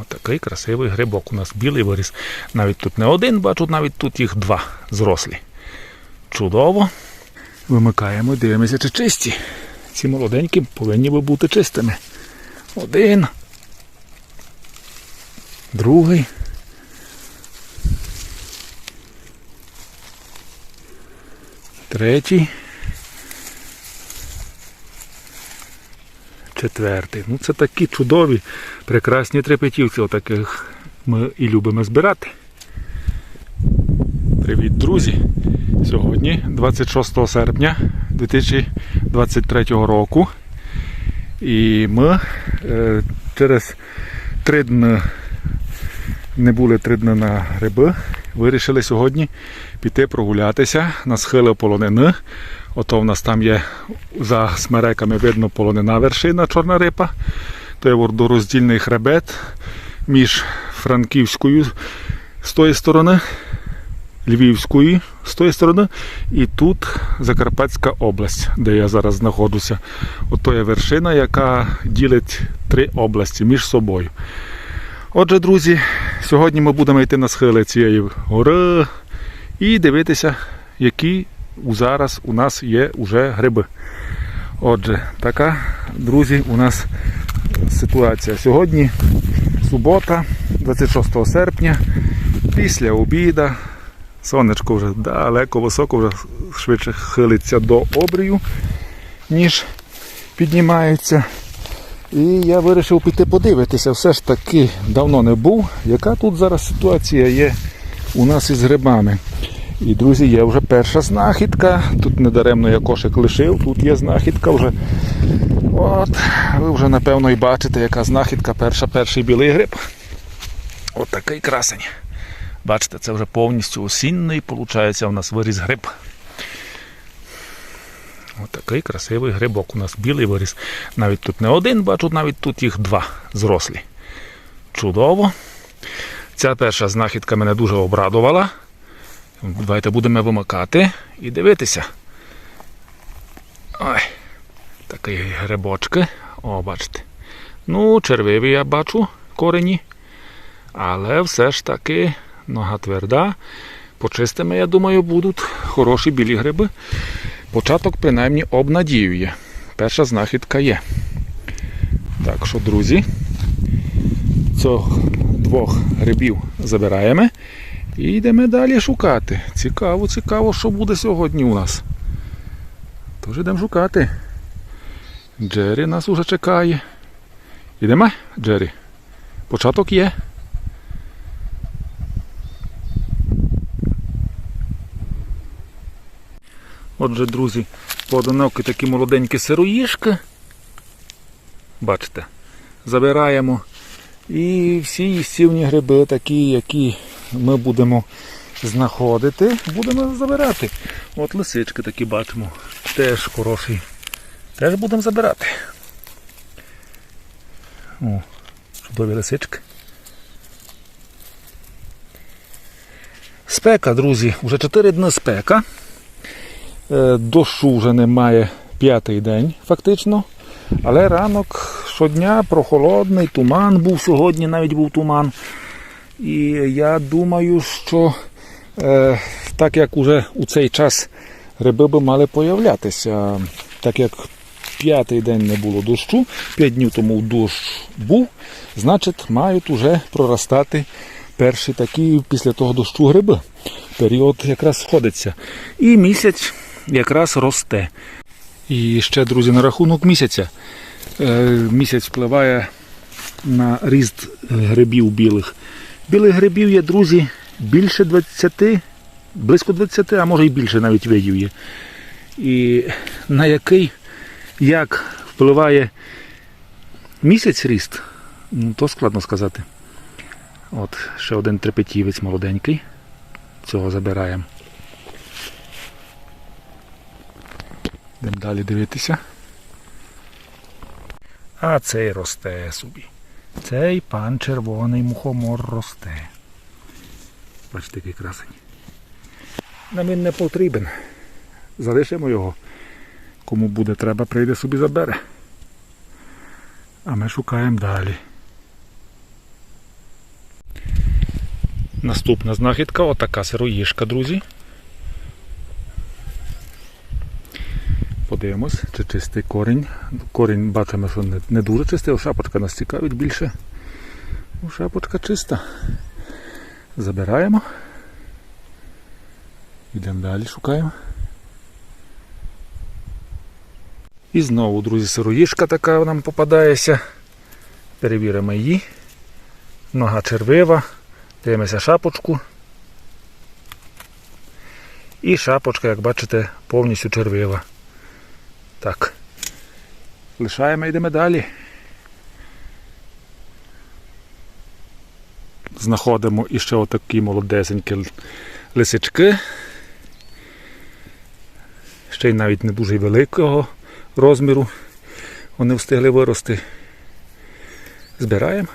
Отакий красивий грибок. У нас білий виріс. Навіть тут не один, бачу, навіть тут їх два зрослі. Чудово. Вимикаємо дивимося, чи чисті. Ці молоденькі повинні би бути чистими. Один. Другий. Третій. Четвертий. Ну це такі чудові, прекрасні трепетівці. Отаких ми і любимо збирати. Привіт, друзі! Сьогодні, 26 серпня 2023 року. І ми е, через три дні не були три дні на гриби. Вирішили сьогодні піти прогулятися на схили полонини. Ото в нас там є за смереками видно полонина вершина Чорна рипа. То є водороздільний хребет між Франківською з тої сторони, Львівської з тої сторони, і тут Закарпатська область, де я зараз знаходжуся. Ото є вершина, яка ділить три області між собою. Отже, друзі, сьогодні ми будемо йти на схили цієї гори і дивитися, які зараз у нас є уже гриби. Отже, така, друзі, у нас ситуація. Сьогодні субота, 26 серпня, після обіда. Сонечко вже далеко високо, вже швидше хилиться до обрію, ніж піднімається. І я вирішив піти подивитися, все ж таки давно не був, яка тут зараз ситуація є у нас із грибами. І, друзі, є вже перша знахідка. Тут недаремно я кошик лишив, тут є знахідка вже. От, ви вже напевно і бачите, яка знахідка перша, перший білий гриб. От такий красень. Бачите, це вже повністю осінний, виходить, у нас виріс гриб. Ось такий красивий грибок. У нас білий виріс. Навіть тут не один, бачу, навіть тут їх два зрослі. Чудово. Ця перша знахідка мене дуже обрадувала. Давайте будемо вимикати і дивитися. Ой, такий грибочки. О, бачите. Ну, червиві я бачу корені. Але все ж таки нога тверда. Почистими, я думаю, будуть хороші білі гриби. Початок принаймні обнадіює. Перша знахідка є. Так що, друзі, цих двох грибів забираємо і йдемо далі шукати. Цікаво, цікаво, що буде сьогодні у нас. Тож йдемо шукати. Джері нас уже чекає. Йдемо, Джері? Початок є. Отже, друзі, поодинокі такі молоденькі сироїшки. Бачите, забираємо. І всі їстівні гриби, такі, які ми будемо знаходити, будемо забирати. От лисички такі бачимо. Теж хороші. Теж будемо забирати. О, чудові лисички. Спека, друзі, вже 4 дні спека. Е, Дощу вже немає п'ятий день, фактично. Але ранок щодня прохолодний, туман був сьогодні, навіть був туман. І я думаю, що е, так як уже у цей час гриби би мали появлятися, так як п'ятий день не було дощу, п'ять днів тому дощ був, значить мають уже проростати перші такі після того дощу гриби. Період якраз сходиться. І місяць якраз росте. І ще, друзі, на рахунок місяця. Е, Місяць впливає на ріст грибів білих. Білих грибів є, друзі, більше 20, близько 20, а може і більше навіть видів є. І на який як впливає місяць ріст, ну, то складно сказати. От, ще один трепетівець молоденький. Цього забираємо. Йдемо далі дивитися. А цей росте собі. Цей пан червоний мухомор росте. Бачите, який красень. Нам він не потрібен. Залишимо його. Кому буде треба, прийде собі забере. А ми шукаємо далі. Наступна знахідка, отака сироїшка, друзі. Подивимось, чи чистий корінь. Корінь бачимо, що не, не дуже чистий, а шапочка нас цікавить більше. Ну, Шапочка чиста. Забираємо. Йдемо далі, шукаємо. І знову, друзі, сироїшка така нам попадається. Перевіримо її. Нога червива. Дивимося шапочку. І шапочка, як бачите, повністю червива. Так. Лишаємо, йдемо далі. Знаходимо іще отакі молодесенькі лисички. Ще й навіть не дуже великого розміру. Вони встигли вирости. Збираємо.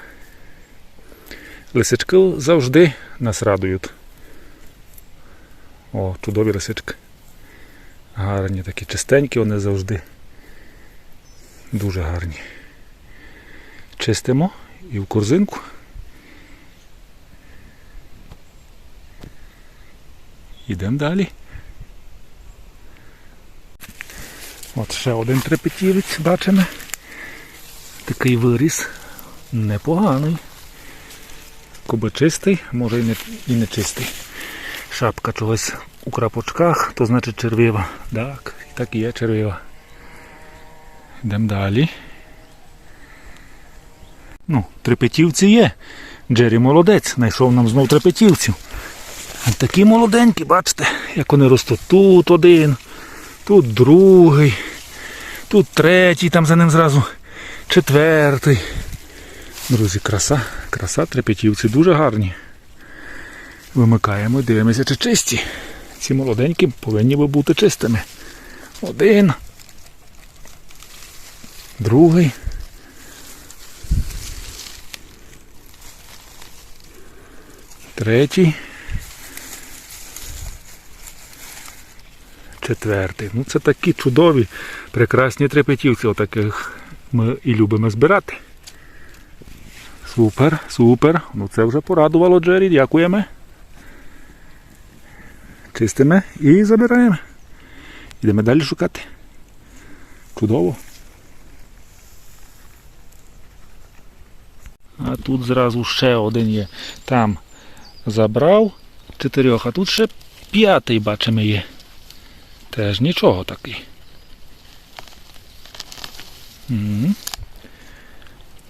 Лисички завжди нас радують. О, чудові лисички. Гарні такі чистенькі вони завжди. Дуже гарні. Чистимо і в корзинку. Йдемо далі. От ще один трепетівець бачимо. Такий виріс. Непоганий. Коби чистий, може і не, і не чистий. Шапка чогось у крапочках, то значить червива. Так, так і є червива. Йдемо далі. Ну, трепетівці є. Джері молодець, знайшов нам знов трепетівців. Такі молоденькі, бачите, як вони ростуть. Тут один, тут другий, тут третій, там за ним зразу четвертий. Друзі, краса, краса, трепетівці дуже гарні. Вимикаємо дивимося, чи чисті. Ці молоденькі повинні би бути чистими. Один. Другий. Третій. Четвертий. Ну це такі чудові, прекрасні трепетівці. Отаких ми і любимо збирати. Супер, супер. Ну це вже порадувало Джері, дякуємо. Чистимо і забираємо. Йдемо далі шукати. Чудово. А тут зразу ще один є. Там забрав чотирьох, а тут ще п'ятий бачимо є. Теж нічого такий. М.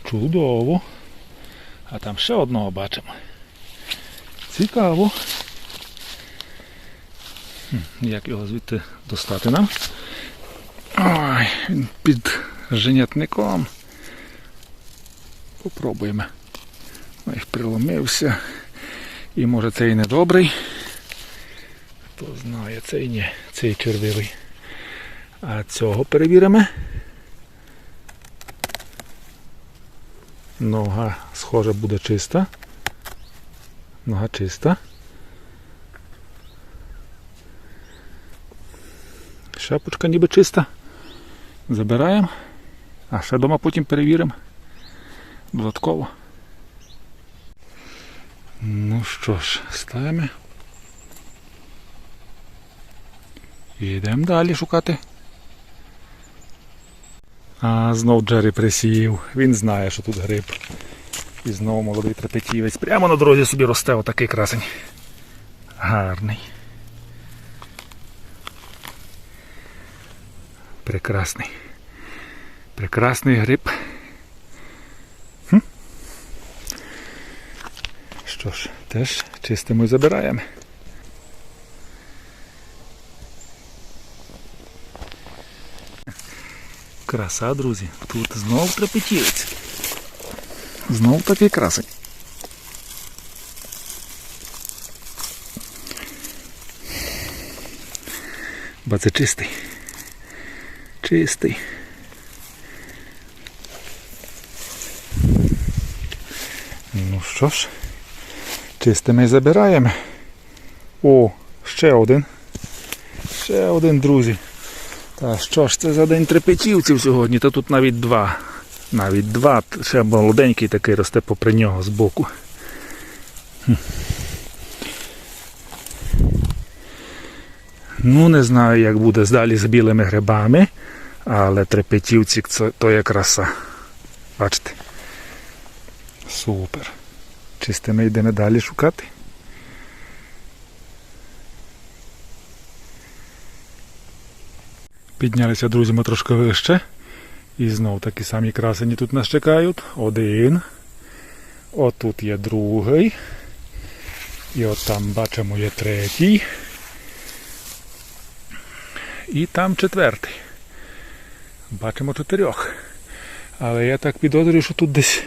Чудово. А там ще одного бачимо. Цікаво. Як його звідти достати нам? Ой, він під женятником. Попробуємо. Ой, приломився. І може цей недобрий. Хто знає, цей ні, цей червивий. А цього перевіримо. Нога, схоже, буде чиста. Нога чиста. Шапочка ніби чиста. Забираємо. А ще дома потім перевіримо. Додатково. Ну що ж, ставимо. І йдемо далі шукати. А знов Джері присів. Він знає, що тут гриб. І знову молодий трапетівець. Прямо на дорозі собі росте отакий красень. Гарний. Прекрасний. Прекрасний гриб. Хм? Що ж, теж чистимо і забираємо. Краса, друзі. Тут знов трапетівець. Знов такий красень. Ба це чистий чистий. Ну що ж, чистими забираємо. О, ще один. Ще один, друзі. Та що ж це за день трепетівців сьогодні? Та тут навіть два. Навіть два, ще молоденький такий росте попри нього з боку. Ну, не знаю, як буде далі з білими грибами але трепетівці то є краса. Бачите? Супер. Чисте ми йдемо далі шукати. Піднялися, друзі, ми трошки вище. І знов такі самі красені тут нас чекають. Один. Отут є другий. І от там бачимо є третій. І там четвертий. Бачимо чотирьох. Але я так підозрюю, що тут десь,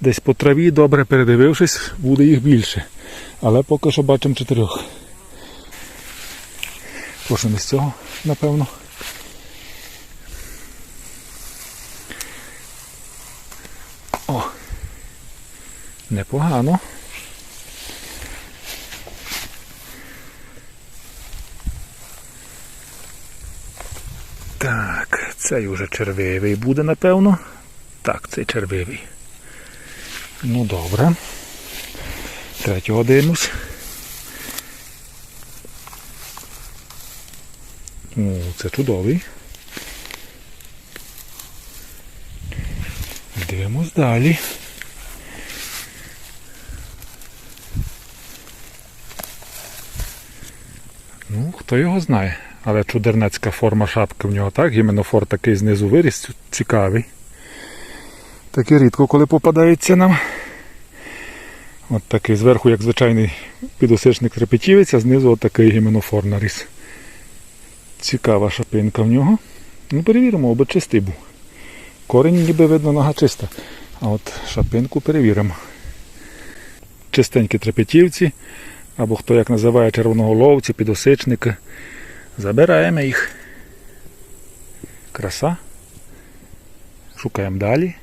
десь по траві, добре передивившись, буде їх більше. Але поки що бачимо чотирьох. Почнемо з цього, напевно. О! Непогано. Так, цей уже червивий буде, напевно. Так, цей червивий. Ну добре. Третього дивимось. О, це чудовий. Дивимось далі. Ну, хто його знає. Але чудернацька форма шапки в нього так, гіменофор такий знизу виріс, цікавий. Таке рідко, коли попадається нам. От такий зверху, як звичайний підосичник трепетівець, а знизу такий гіменофор наріс. Цікава шапинка в нього. Ну, перевіримо, аби чистий був. Корінь ніби видно нога чиста. А от шапинку перевіримо. Чистенькі трепетівці, або хто як називає червоноголовці, підосичники. Забираємо їх. Краса. Шукаємо далі.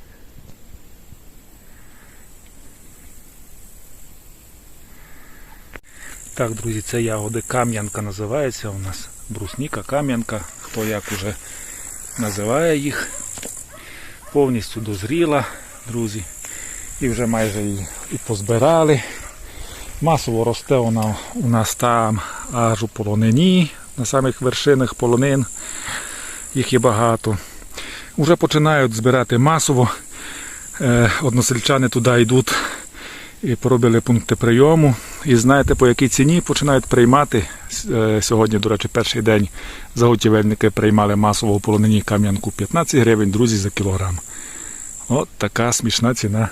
Так, друзі, це ягоди кам'янка називається у нас. Брусніка, кам'янка, хто як уже називає їх. Повністю дозріла, друзі. І вже майже її і позбирали. Масово росте вона у нас там аж у полонині, на самих вершинах полонин. Їх є багато. Уже починають збирати масово. Е, Односельчани туди йдуть і поробили пункти прийому. І знаєте, по якій ціні починають приймати. Е, Сьогодні, до речі, перший день заготівельники приймали масово у полонині кам'янку 15 гривень, друзі, за кілограм. От така смішна ціна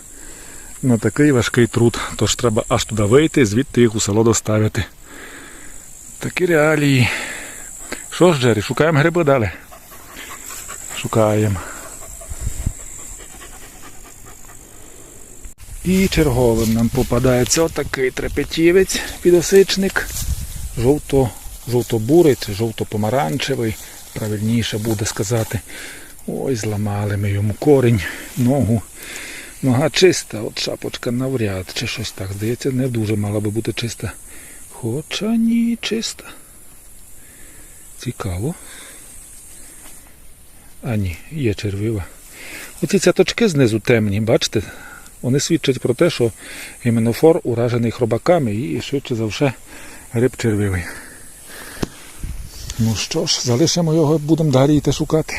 на такий важкий труд. Тож треба аж туди вийти, звідти їх у село доставити. Такі реалії. Що ж, Джері, шукаємо гриби далі. Шукаємо. І черговим нам попадається отакий трепетівець, підосичник. Жовто, жовто-бурий чи жовто-помаранчевий, правильніше буде сказати. Ой, зламали ми йому корінь, ногу. Нога чиста, от шапочка навряд чи щось так. Здається, не дуже мала би бути чиста. Хоча ні, чиста. Цікаво. А ні, є червива. Оці цяточки знизу темні, бачите? Вони свідчать про те, що гіменофор уражений хробаками і швидше за все гриб червивий. Ну що ж, залишимо його, будемо далі йти шукати.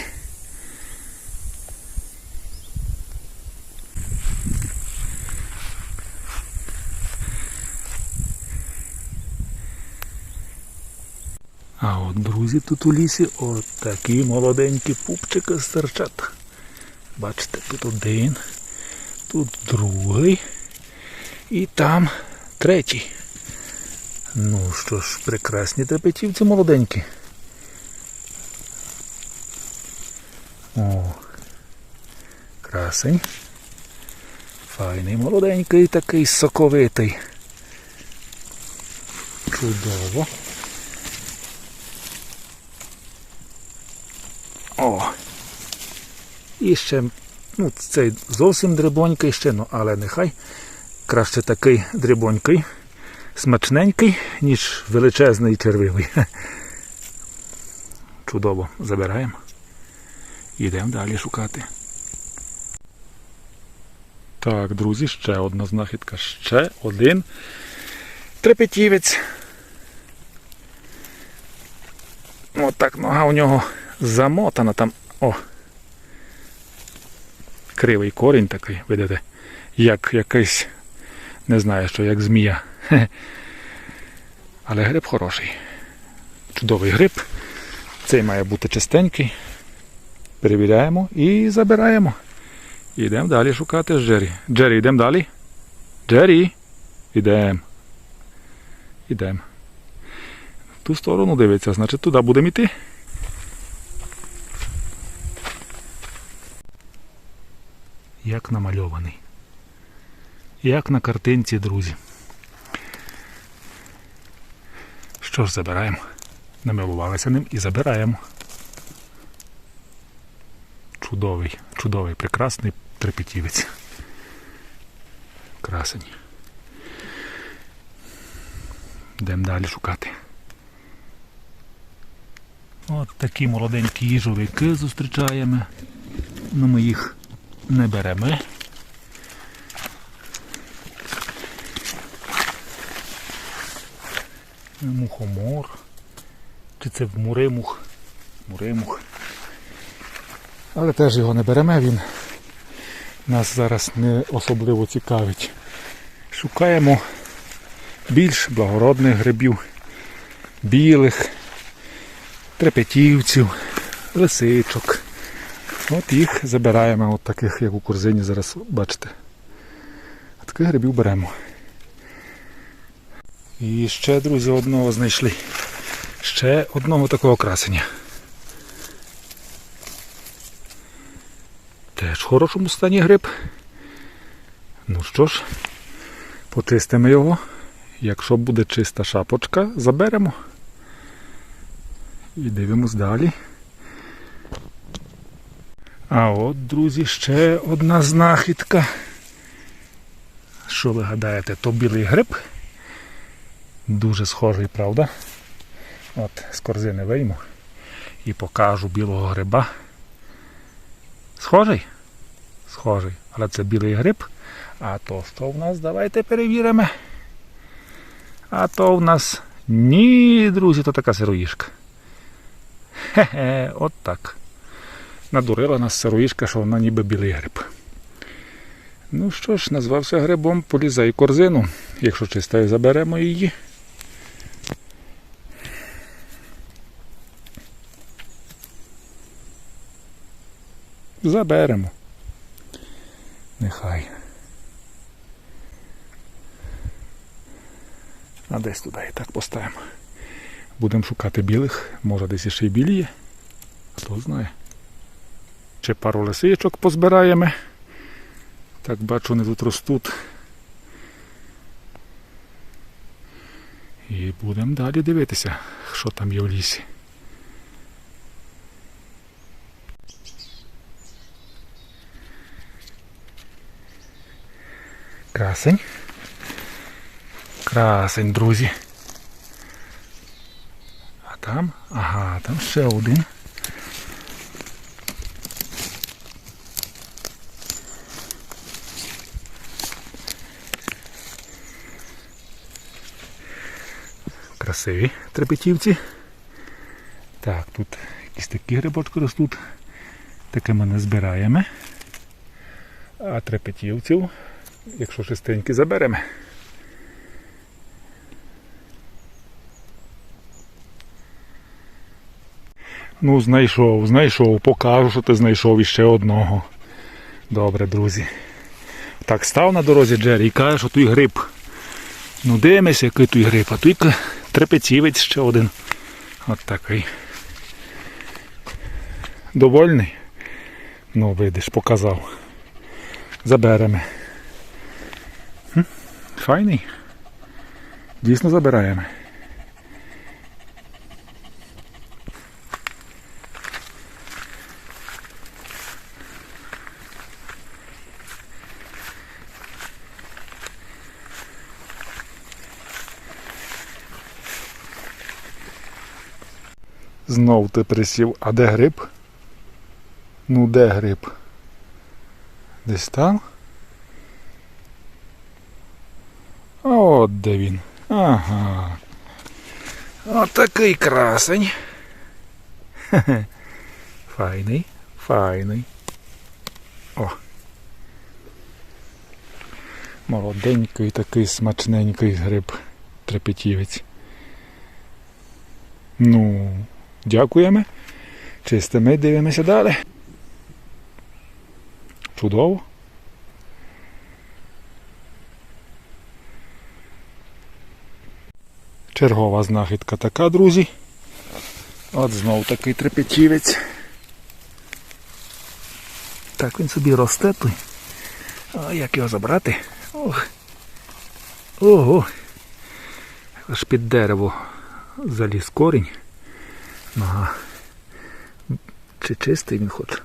А от, друзі, тут у лісі от молоденькі пупчики стирчать. Бачите, тут один, тут другий і там третій. Ну що ж, прекрасні трепетівці молоденькі. О, красень. Файний молоденький такий соковитий. Чудово. О! І ще, ну, цей зовсім дрібонький ще, ну, але нехай краще такий дрібонький, смачненький, ніж величезний червивий. Чудово, забираємо. Йдемо далі шукати. Так, друзі, ще одна знахідка, ще один трепетівець. От так нога у нього замотана там. О. Кривий корінь такий, видите, як якийсь, не знаю що, як змія. Але гриб хороший. Чудовий гриб. Цей має бути чистенький. Перевіряємо і забираємо. Йдемо далі шукати Джері. Джері, йдемо далі. Джері. Йдемо. Йдемо. В ту сторону дивиться, значить туди будемо йти. Як намальований. Як на картинці, друзі. Що ж, забираємо. Намилувалися ним і забираємо. Чудовий, чудовий, прекрасний трепетівець. Красень. Йдемо далі шукати. От такі молоденькі їжовики зустрічаємо. Ну ми їх не беремо. Мухомор. Чи це муримух? Муримух. Але теж його не беремо, він нас зараз не особливо цікавить. Шукаємо більш благородних грибів, білих, трепетівців, лисичок. От їх забираємо, от таких, як у корзині зараз бачите. А таких грибів беремо. І ще, друзі, одного знайшли. Ще одного такого красення. Теж в хорошому стані гриб. Ну що ж, почистимо його. Якщо буде чиста шапочка, заберемо. І дивимось далі. А от, друзі, ще одна знахідка. Що ви гадаєте, то білий гриб? Дуже схожий, правда? От, з корзини вийму і покажу білого гриба. Схожий? Схожий. Але це білий гриб. А то що в нас? Давайте перевіримо. А то в нас ні, друзі, то така сироїшка. Хе-хе, от так. Надурила нас сироїшка, що вона ніби білий гриб. Ну що ж, назвався грибом, полізай корзину. Якщо чистою заберемо її. Заберемо. Нехай. А десь туди і так поставимо. Будемо шукати білих, може десь іще й білі є. Хто знає. Ще пару лисичок позбираємо. Так бачу, вони тут ростуть. І будемо далі дивитися, що там є в лісі. Красень. Красень, друзі. А там? Ага, там ще один. Красиві трепетівці. Так, тут якісь такі грибочки ростуть. Таке ми не збираємо. А трепетівців, якщо шестенькі, заберемо. Ну, знайшов, знайшов, покажу, що ти знайшов іще одного. Добре, друзі. Так, став на дорозі Джері і каже, що той гриб. Ну, дивимося, який той гриб, а той трепетівець ще один. От такий. Довольний? Ну, видиш, показав. Заберемо. Файний. Дійсно забираємо. Знов ти присів. А де гриб? Ну де гриб? Десь там? От де він. Ага. Отакий красень. Хе-хе. Файний, файний. О. Молоденький такий смачненький гриб трепетівець. Ну, дякуємо. Чисте ми дивимося далі. Чудово. Чергова знахідка така, друзі. От знов такий трепетівець. Так він собі росте тут. А як його забрати? Ох. Ого. Аж під дерево заліз корінь. Ага. Чи чистий він хоч?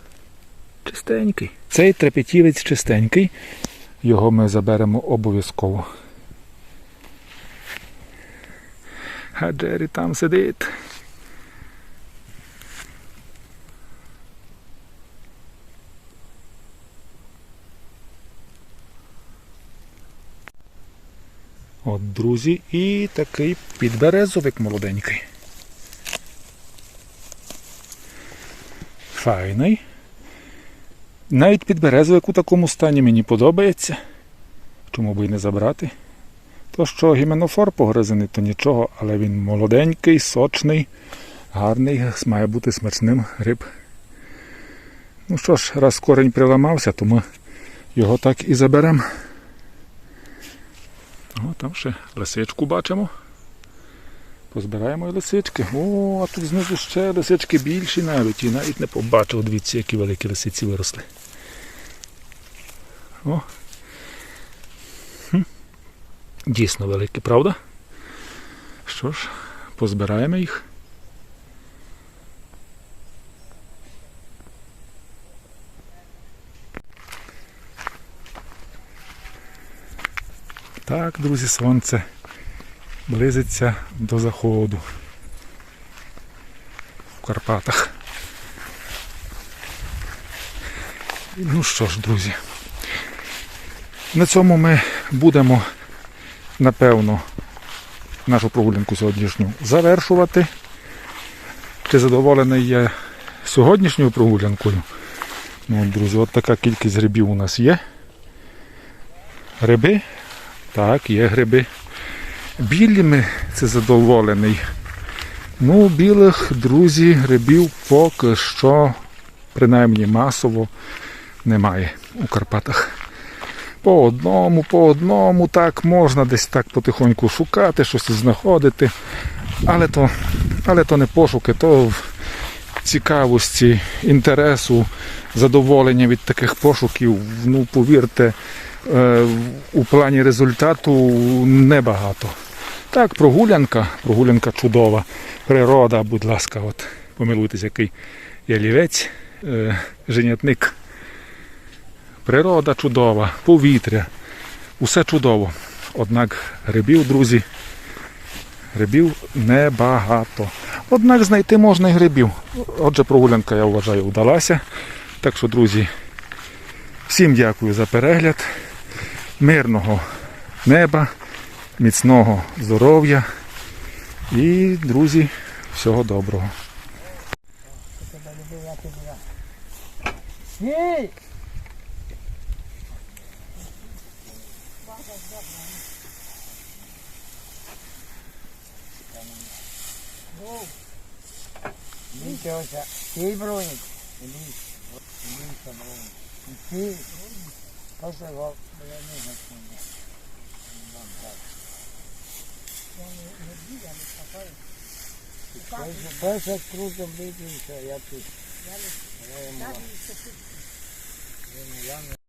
Чистенький. Цей трепетівець чистенький. Його ми заберемо обов'язково. А Джері там сидить. От, друзі, і такий підберезовик молоденький. Файний. Навіть підберезовик у такому стані мені подобається. Чому би і не забрати? То що гіменофор погризений, то нічого, але він молоденький, сочний, гарний, має бути смачним гриб. Ну що ж, раз корінь приламався, то ми його так і заберемо. О, там ще лисичку бачимо. Позбираємо і лисички. О, а тут знизу ще лисички більші навіть. І навіть не побачив, дивіться, які великі лисиці виросли. О. Дійсно великі, правда? Що ж, позбираємо їх. Так, друзі, сонце близиться до заходу в Карпатах. Ну що ж, друзі, на цьому ми будемо, напевно, нашу прогулянку сьогоднішню завершувати. Чи задоволений я сьогоднішньою прогулянкою? Ну, друзі, от така кількість грибів у нас є. Гриби так, є гриби. Білими це задоволений. Ну, білих, друзі, грибів поки що, принаймні масово, немає у Карпатах. По одному, по одному, так, можна десь так потихоньку шукати, щось знаходити. Але то, але то не пошуки, то в цікавості, інтересу, задоволення від таких пошуків, ну, повірте, е, у плані результату небагато. Так, прогулянка, прогулянка чудова. Природа, будь ласка, от помилуйтесь, який ялівець, е, женятник. Природа чудова, повітря, усе чудово. Однак грибів, друзі, грибів небагато. Однак знайти можна і грибів. Отже, прогулянка, я вважаю, вдалася. Так що, друзі, всім дякую за перегляд. Мирного неба, міцного здоров'я і, друзі, всього доброго. Нічого, ти бронік. Іди, іди, бронік. Ти, просто його, я не знаю. Круто бити, все, я тут. Я йому.